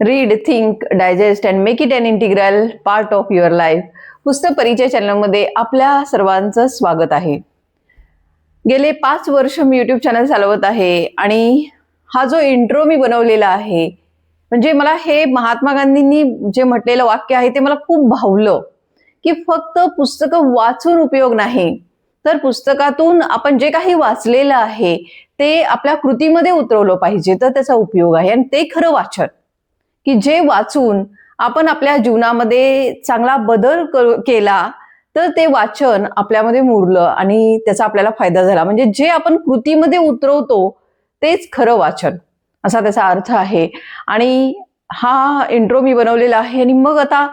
Read think digest and make it an integral part of your life पुस्तक परिचय चॅनलमध्ये आपल्या सर्वांचं स्वागत आहे. गेले पाच वर्ष मी यूट्यूब चॅनल चालवत आहे आणि हा जो इंट्रो मी बनवलेला आहे म्हणजे मला हे महात्मा गांधींनी जे म्हटलेलं वाक्य आहे ते मला खूप भावलं की फक्त पुस्तकं वाचून उपयोग नाही. तर पुस्तकातून आपण जे काही वाचलेलं आहे ते आपल्या कृतीमध्ये उतरवलं पाहिजे तर त्याचा उपयोग आहे. आणि ते खरं वाचन. की जे वाचून आपण आपल्या जीवनामध्ये चांगला बदल क- केला तर ते वाचन आपल्यामध्ये मुरलं आणि त्याचा आपल्याला फायदा झाला. म्हणजे जे आपण कृतीमध्ये उतरवतो तेच खरं वाचन. असा त्याचा अर्थ आहे. आणि हा इंट्रो मी बनवलेला आहे आणि मग आता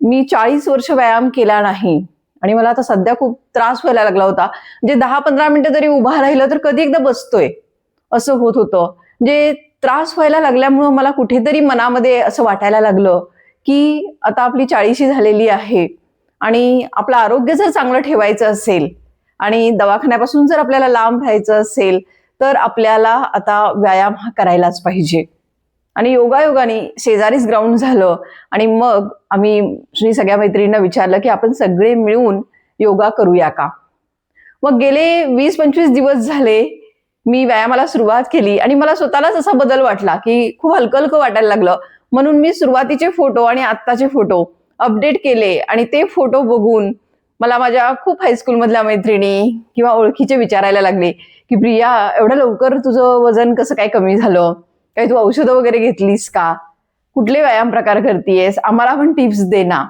मी चाळीस वर्ष व्यायाम केला नाही आणि मला आता सध्या खूप त्रास व्हायला लागला होता. म्हणजे दहा पंधरा मिनिटं जरी उभा राहिलं तर कधी एकदा बसतोय असं होत होतं. म्हणजे त्रास व्हायला लागल्यामुळं मला कुठेतरी मनामध्ये असं वाटायला लागलं की आता आपली चाळीशी झालेली आहे आणि आपलं आरोग्य जर चांगलं ठेवायचं असेल आणि दवाखान्यापासून जर आपल्याला लांब राहायचं असेल तर आपल्याला आता व्यायाम हा करायलाच पाहिजे. आणि योगायोगाने शेजारीच ग्राउंड झालं आणि मग आम्ही श्री सगळ्या मैत्रिणींना विचारलं की आपण सगळे मिळून योगा करूया का? मग गेले वीस पंचवीस दिवस झाले मी व्यायामाला सुरुवात केली आणि मला स्वतःलाच असा बदल वाटला की खूप हलकं हलकं वाटायला लागलं. म्हणून मी सुरुवातीचे फोटो आणि आत्ताचे फोटो अपडेट केले आणि ते फोटो बघून मला माझ्या खूप हायस्कूलमधल्या मैत्रिणी किंवा ओळखीचे विचारायला लागले की प्रिया एवढं लवकर तुझं वजन कसं काय कमी झालं? काही तू औषधं वगैरे घेतलीस का? कुठले व्यायाम प्रकार करतेयस? आम्हाला पण टिप्स दे ना.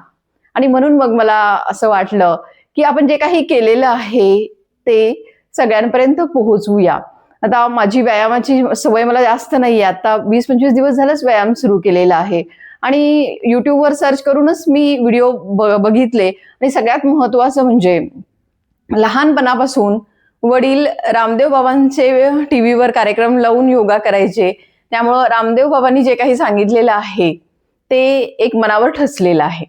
आणि म्हणून मग मला असं वाटलं की आपण जे काही केलेलं आहे ते सगळ्यांपर्यंत पोहोचवूया. आता माझी व्यायामाची सवय मला जास्त नाही आहे आता वीस पंचवीस दिवस झालंच व्यायाम सुरू केलेला आहे. आणि युट्यूबवर सर्च करूनच मी व्हिडिओ बघितले. आणि सगळ्यात महत्वाचं म्हणजे लहानपणापासून वडील रामदेव बाबांचे टी व्हीवर कार्यक्रम लावून योगा करायचे. त्यामुळं रामदेव बाबांनी जे काही सांगितलेलं आहे ते एक मनावर ठसलेलं आहे.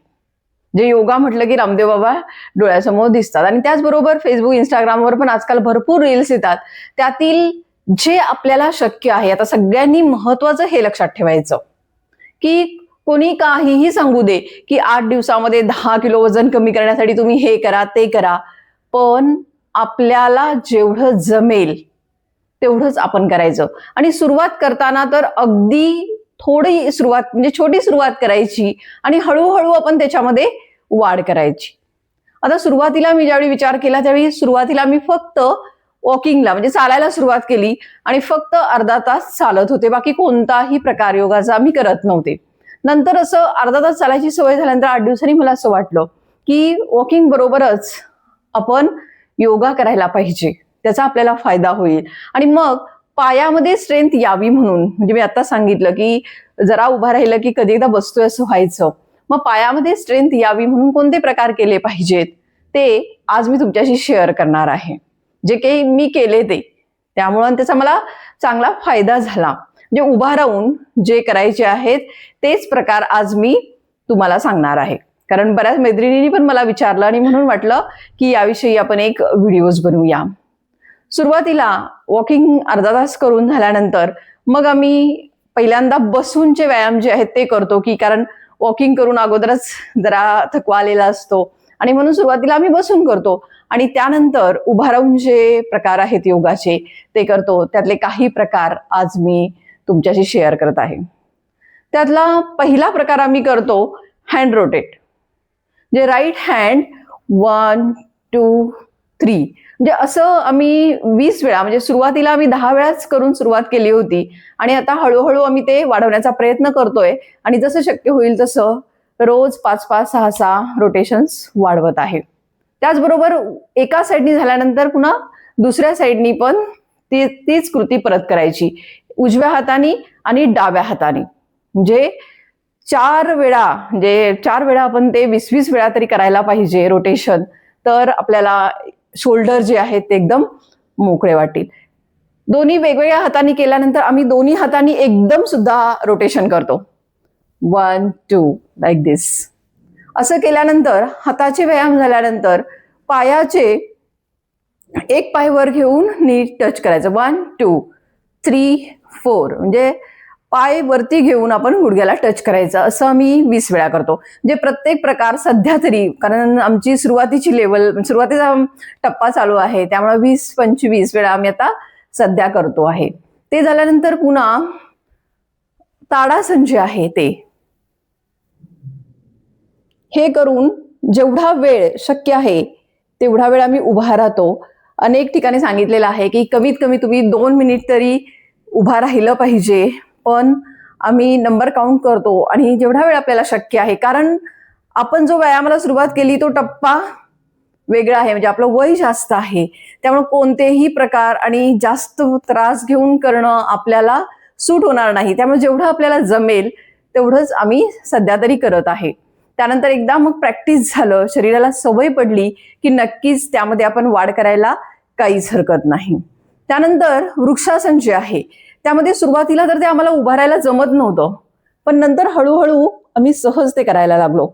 जे योगा म्हटलं की रामदेव बाबा डोळ्यासमोर दिसतात. आणि त्याचबरोबर फेसबुक इंस्टाग्रामवर पण आजकाल भरपूर रील्स येतात. त्यातील जे आपल्याला शक्य आहे आता सगळ्यांनी महत्वाचं हे लक्षात ठेवायचं. की कोणी काहीही सांगू दे की आठ दिवसामध्ये दहा किलो वजन कमी करण्यासाठी तुम्ही हे करा ते करा. पण आपल्याला जेवढं जमेल तेवढंच आपण करायचं. आणि सुरुवात करताना तर अगदी थोडी सुरुवात म्हणजे छोटी सुरुवात करायची आणि हळूहळू आपण त्याच्यामध्ये वाढ करायची. आता सुरुवातीला मी ज्यावेळी विचार केला त्यावेळी सुरुवातीला मी फक्त वॉकिंगला म्हणजे चालायला सुरुवात केली आणि फक्त अर्धा तास चालत होते. बाकी कोणताही प्रकार योगाचा मी करत नव्हते. नंतर असं अर्धा तास चालायची सवय झाल्यानंतर आठ दिवसांनी मला असं वाटलं की वॉकिंग बरोबरच आपण योगा करायला पाहिजे. त्याचा आपल्याला फायदा होईल. आणि मग पायामध्ये स्ट्रेंथ यावी म्हणून. म्हणजे मी आता सांगितलं की जरा उभा राहिलं की कधी एकदा बसतोय असं व्हायचं. मग पायामध्ये स्ट्रेंथ यावी म्हणून कोणते प्रकार केले पाहिजेत? ते आज मी तुमच्याशी शेअर करणार आहे. जे काही मी केले ते. त्यामुळं त्याचा मला चांगला फायदा झाला. म्हणजे उभा राहून जे करायचे आहेत तेच प्रकार आज मी तुम्हाला सांगणार आहे. कारण बऱ्याच मैत्रिणींनी पण मला विचारलं आणि म्हणून वाटलं की याविषयी आपण एक व्हिडिओज बनवूया. सुरुवातीला वॉकिंग अर्धा तास करून झाल्यानंतर मग आम्ही पहिल्यांदा बसूनचे व्यायाम जे आहेत ते करतो की कारण वॉकिंग करून अगोदरच जरा थकवा आलेला असतो. आणि म्हणून सुरुवातीला आम्ही बसून करतो. आणि त्यानंतर उभा राहून जे प्रकार आहेत योगाचे ते करतो. त्यातले काही प्रकार आज मी तुमच्याशी शेअर करत आहे. त्यातला पहिला प्रकार आम्ही करतो हँड रोटेट म्हणजे right hand one two three म्हणजे असं आम्ही वीस वेळा म्हणजे सुरुवातीला आम्ही दहा वेळाच करून सुरुवात केली होती. आणि आता हळूहळू आम्ही ते वाढवण्याचा प्रयत्न करतोय. आणि जसं शक्य होईल तसं रोज पाच पाच सहा सहा रोटेशन्स वाढवत आहे. त्याचबरोबर एका साईडनी झाल्यानंतर पुन्हा दुसऱ्या साईडनी पण ती तीच कृती परत करायची. उजव्या हाताने आणि डाव्या हाताने. म्हणजे चार वेळा म्हणजे चार वेळा आपण ते वीस वीस वेळा तरी करायला पाहिजे रोटेशन तर आपल्याला शोल्डर जे आहेत ते एकदम मोकळे वाटतील. दोन्ही वेगवेगळ्या हाताने केल्यानंतर आम्ही दोन्ही हाताने एकदम सुद्धा रोटेशन करतो. वन टू लाईक दिस असं केल्यानंतर हाताचे व्यायाम झाल्यानंतर पायाचे एक पाय वर घेऊन नीट टच करायचं. वन टू थ्री फोर म्हणजे पाय वरती घेऊन आपण गुडघ्याला टच करायचं. असं आम्ही वीस वेळा करतो. म्हणजे प्रत्येक प्रकार सध्या तरी कारण आमची सुरुवातीची लेवल सुरुवातीचा टप्पा चालू आहे. त्यामुळे वीस पंचवीस वेळा आम्ही आता सध्या करतो आहे. ते झाल्यानंतर पुन्हा ताडासन जे आहे ते. हे करून जेवढा वेळ शक्य आहे तेवढा वेळ आम्ही उभा राहतो. अनेक ठिकाणी सांगितलेलं आहे की कमीत कमी तुम्ही दोन मिनिट तरी उभा राहिलं पाहिजे. पण आम्ही नंबर काउंट करतो आणि जेवढा वेळ आपल्याला शक्य आहे कारण आपण जो व्यायामाला सुरुवात केली तो टप्पा वेगळा आहे म्हणजे आपलं वय जास्त आहे. त्यामुळे कोणतेही प्रकार आणि जास्त त्रास घेऊन करणं आपल्याला सूट होणार नाही. त्यामुळे जेवढं आपल्याला जमेल तेवढंच आम्ही सध्या तरी करत आहे. त्यानंतर एकदा मग प्रॅक्टिस झालं शरीराला सवय पडली की नक्कीच त्यामध्ये आपण वाढ करायला काहीच हरकत नाही. त्यानंतर वृक्षासन जे आहे त्यामध्ये सुरुवातीला तर ते आम्हाला उभारायला जमत नव्हतं. पण नंतर हळूहळू आम्ही सहज ते करायला लागलो.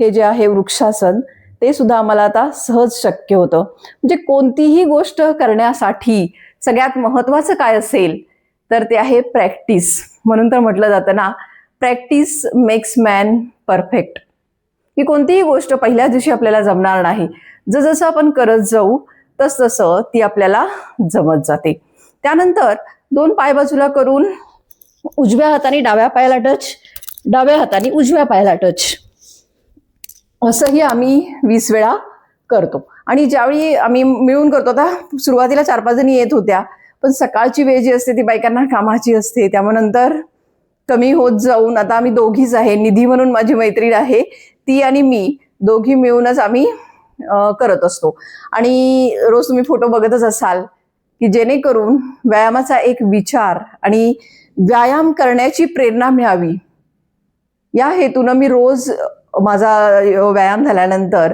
हे जे आहे वृक्षासन ते सुद्धा आम्हाला आता सहज शक्य होतं. म्हणजे कोणतीही गोष्ट करण्यासाठी सगळ्यात महत्वाचं काय असेल तर ते आहे प्रॅक्टिस. म्हणून तर म्हटलं जातं ना प्रॅक्टिस मेक्स मॅन परफेक्ट. ही कोणतीही गोष्ट पहिल्याच दिवशी आपल्याला जमणार नाही. जसं आपण करत जाऊ तसतसं ती आपल्याला जमत जाते. त्यानंतर दोन पाय बाजूला करून उजव्या हाताने डाव्या पायाला टच डाव्या हाताने उजव्या पायाला टच असंही आम्ही वीस वेळा करतो. आणि ज्यावेळी आम्ही मिळून करतो आता सुरुवातीला चार पाच जणी येत होत्या पण सकाळची वेळ जी असते ती बायकांना कामाची असते त्यामुळे नंतर कमी होत जाऊन आता आम्ही दोघीच आहे निधी म्हणून माझी मैत्रीण आहे ती आणि मी दोघी मिळूनच आम्ही करत असतो. आणि रोज तुम्ही फोटो बघतच असाल की जेणेकरून व्यायामाचा एक विचार आणि व्यायाम करण्याची प्रेरणा मिळावी. या हेतूनं मी रोज माझा व्यायाम झाल्यानंतर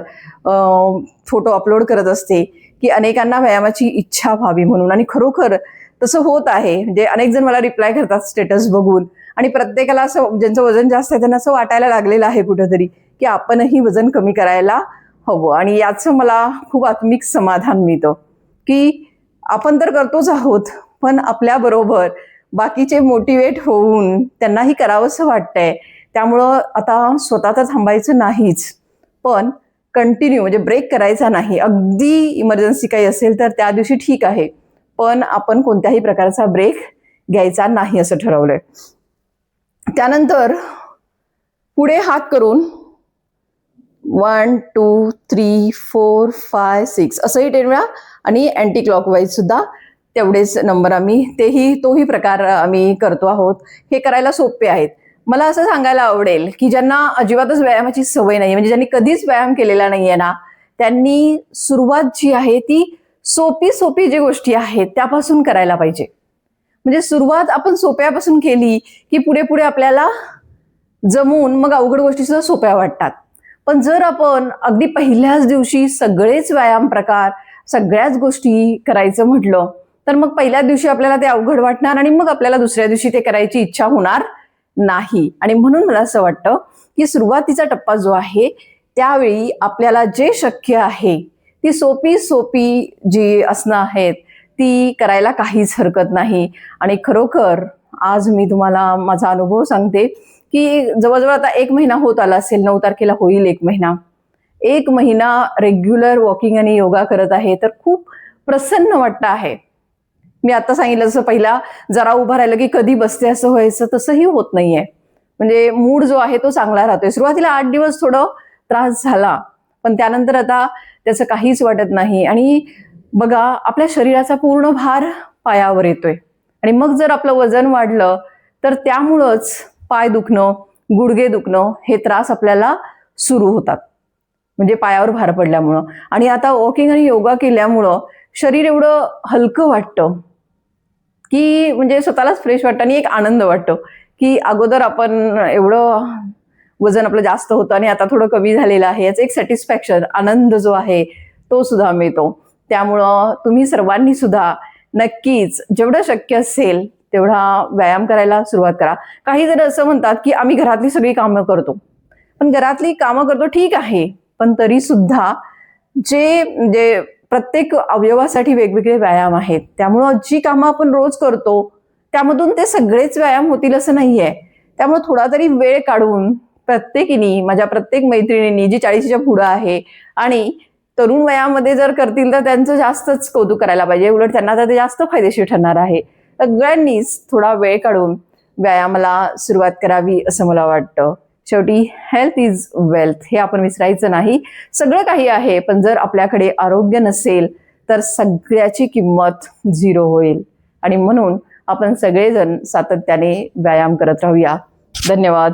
फोटो अपलोड करत असते की अनेकांना व्यायामाची इच्छा व्हावी म्हणून. आणि खरोखर तसं होत आहे. म्हणजे अनेक जण मला रिप्लाय करतात स्टेटस बघून. आणि प्रत्येकाला असं ज्यांचं वजन जास्त आहे त्यांना असं वाटायला लागलेलं आहे कुठंतरी की आपणही वजन कमी करायला हवं. आणि याचं मला खूप आत्मिक समाधान मिळतं. की आपण तर करतोच आहोत पण आपल्याबरोबर बाकीचे मोटिवेट होऊन त्यांनाही करावंसं वाटतंय. त्यामुळं आता स्वतः तर थांबायचं नाहीच. पण कंटिन्यू म्हणजे ब्रेक करायचा नाही. अगदी इमर्जन्सी काही असेल तर त्या दिवशी ठीक आहे. पण आपण कोणत्याही प्रकारचा ब्रेक घ्यायचा नाही असं ठरवलंय. त्यानंतर पुढे हात करून one two three four five six असंही टेन वेळा आणि अँटी क्लॉकवाईज सुद्धा तेवढेच नंबर आम्ही तेही तोही प्रकार आम्ही करतो आहोत. हे करायला सोपे आहेत. मला असं सांगायला आवडेल की ज्यांना अजिबातच व्यायामाची सवय नाही म्हणजे ज्यांनी कधीच व्यायाम केलेला नाहीये ना त्यांनी सुरुवात जी आहे ती सोपी सोपी जी गोष्टी आहेत त्यापासून करायला पाहिजे. म्हणजे सुरुवात आपण सोप्यापासून केली की पुढे पुढे आपल्याला जमून मग अवघड गोष्टी सुद्धा सोप्या वाटतात. पण जर आपण अगदी पहिल्याच दिवशी सगळेच व्यायाम प्रकार सगळ्याच गोष्टी करायचं म्हटलं तर मग पहिल्याच दिवशी आपल्याला ते अवघड वाटणार आणि मग आपल्याला दुसऱ्या दिवशी ते करायची इच्छा होणार नाही. आणि म्हणून मला असं वाटतं की सुरुवातीचा टप्पा जो आहे त्यावेळी आपल्याला जे शक्य आहे ती सोपी सोपी जी असणं आहेत ती करायला काहीच हरकत नाही. आणि खरोखर आज मी तुम्हाला माझा अनुभव सांगते की जवळजवळ आता एक महिना होत आला असेल नऊ तारखेला होईल एक महिना. एक महिना रेग्युलर वॉकिंग आणि योगा करत आहे तर खूप प्रसन्न वाटतं आहे. मी आता सांगितलं जसं पहिला जरा उभा राहिलं की कधी बसते असं व्हायचं तसंही होत नाहीये. म्हणजे मूड जो आहे तो चांगला राहतोय. सुरुवातीला आठ दिवस थोडं त्रास झाला पण त्यानंतर आता त्याचं काहीच वाटत नाही. आणि बघा आपल्या शरीराचा पूर्ण भार पायावर येतोय. आणि मग जर आपलं वजन वाढलं तर त्यामुळंच पाय दुखणं गुडघे दुखणं हे त्रास आपल्याला सुरू होतात. म्हणजे पायावर भार पडल्यामुळं. आणि आता वॉकिंग आणि योगा केल्यामुळं शरीर एवढं हलकं वाटतं की म्हणजे स्वतःलाच फ्रेश वाटतं आणि एक आनंद वाटतो की अगोदर आपण एवढं वजन आपलं जास्त होतं आणि आता थोडं कमी झालेलं आहे. याचं एक सॅटिस्फॅक्शन आनंद जो आहे तो सुद्धा मिळतो. त्यामुळं तुम्ही सर्वांनी सुद्धा नक्कीच जेवढं शक्य असेल तेवढा व्यायाम करायला सुरुवात करा. काही जण असं म्हणतात की आम्ही घरातली सगळी कामं करतो. पण घरातली कामं करतो ठीक आहे. पण तरी सुद्धा जे म्हणजे प्रत्येक अवयवासाठी वेगवेगळे व्यायाम आहेत त्यामुळं जी कामं आपण रोज करतो त्यामधून ते सगळेच व्यायाम होतील असं नाहीये. त्यामुळे थोडा तरी वेळ काढून प्रत्येकीनी माझ्या प्रत्येक मैत्रिणींनी जी चाळीसच्या पुढं आहे आणि तरुण वयामध्ये जर करतील तर त्यांचं जास्तच कौतुक करायला पाहिजे. उलट त्यांना तर ते जास्त फायदेशीर ठरणार आहे. सगळ्यांनीच थोडा वेळ काढून व्यायामाला सुरुवात करावी असं मला वाटतं. शेवटी हेल्थ इज वेल्थ हे आपण विसरायचं नाही. सगळं काही आहे पण जर आपल्याकडे आरोग्य नसेल तर सगळ्याची किंमत झिरो होईल. आणि म्हणून आपण सगळेजण सातत्याने व्यायाम करत राहूया. धन्यवाद.